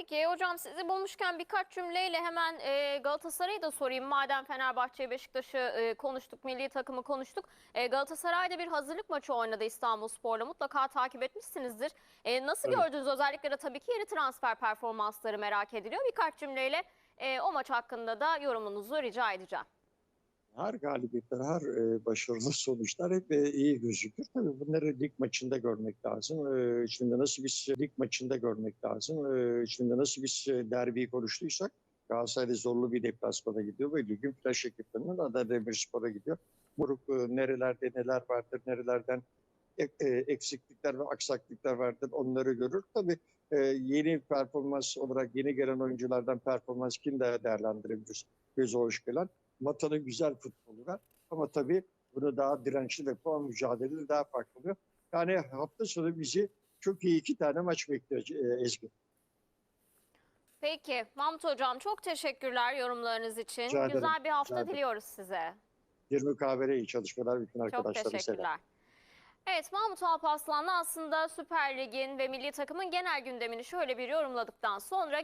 Peki hocam sizi bulmuşken birkaç cümleyle hemen e, Galatasaray'ı da sorayım. Madem Fenerbahçe, Beşiktaş'ı e, konuştuk, milli takımı konuştuk. E, Galatasaray'da bir hazırlık maçı oynadı İstanbulspor'la. Mutlaka takip etmişsinizdir. E, nasıl Evet. gördünüz? Özellikle de tabii ki yeni transfer performansları merak ediliyor. Birkaç cümleyle e, o maç hakkında da yorumunuzu rica edeceğim. Her galibiyetler, her e, başarılı sonuçlar hep e, iyi gözükür. Tabii bunları lig maçında görmek lazım. E, şimdi nasıl biz lig maçında görmek lazım. E, şimdi nasıl biz e, derbiyi konuştuysak Galatasaray'da zorlu bir deplasmana gidiyor ve ligin flash ekiplerinden Adana Demirspor'a gidiyor. Buruk e, nerelerde neler vardır, nerelerden e, e, eksiklikler ve aksaklıklar vardır onları görür. Tabii e, yeni performans olarak yeni gelen oyunculardan performans kim de değerlendirebilir göze hoş gelen. Mata'nın güzel futbolu var. Ama tabii bunu daha dirençli ve puan mücadelesi daha farklı oluyor. Yani hafta sonu bizi çok iyi iki tane maç bekliyor e, Ezgi. Peki Mahmut Hocam çok teşekkürler yorumlarınız için. Rica ederim, Güzel bir hafta ederim. diliyoruz size. 20 kahvere iyi çalışmalar bütün Çok arkadaşlara. selam. teşekkürler. Evet Mahmut Alpaslan'la aslında Süper Lig'in ve milli takımın genel gündemini şöyle bir yorumladıktan sonra